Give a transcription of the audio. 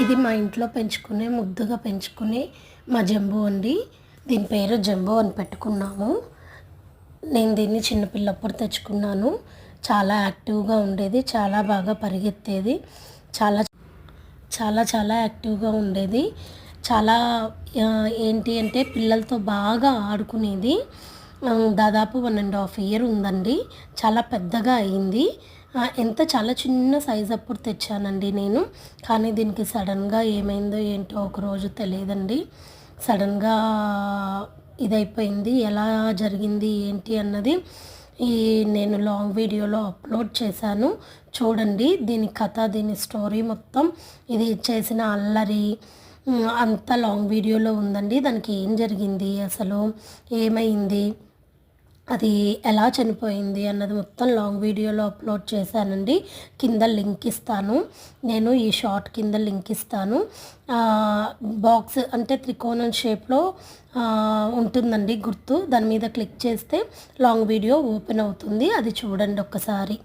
ఇది మా ఇంట్లో పెంచుకునే ముద్దుగా పెంచుకునే మా జంబు అండి. దీని పేరు జంబో అని పెట్టుకున్నాము. నేను దీన్ని చిన్నపిల్లప్పుడు తెచ్చుకున్నాను. చాలా యాక్టివ్గా ఉండేది చాలా బాగా పరిగెత్తేది చాలా చాలా చాలా యాక్టివ్గా ఉండేది. చాలా ఏంటి అంటే పిల్లలతో బాగా ఆడుకునేది. దాదాపు వన్ అండ్ హాఫ్ ఇయర్ ఉందండి. చాలా పెద్దగా అయింది. ఎంత చాలా చిన్న సైజ్ అప్పుడు తెచ్చానండి నేను. కానీ దీనికి సడన్గా ఏమైందో ఏంటో ఒకరోజు తెలియదండి. సడన్గా ఇదైపోయింది. ఎలా జరిగింది ఏంటి అన్నది ఈ నేను లాంగ్ వీడియోలో అప్లోడ్ చేశాను. చూడండి దీని కథ దీని స్టోరీ మొత్తం. ఇది చేసిన అల్లరి అంత లాంగ్ వీడియోలో ఉందండి. దానికి ఏం జరిగింది అసలు ఏమైంది? అది ఎలా చనిపోయింది అన్నది మొత్తం లాంగ్ వీడియోలో అప్లోడ్ చేశానండి. కింద లింక్ ఇస్తాను. నేను ఈ షార్ట్ కింద లింక్ ఇస్తాను. బాక్స్ అంటే త్రికోణం షేప్లో ఉంటుందండి గుర్తు. దాని మీద క్లిక్ చేస్తే లాంగ్ వీడియో ఓపెన్ అవుతుంది. అది చూడండి ఒక్కసారి.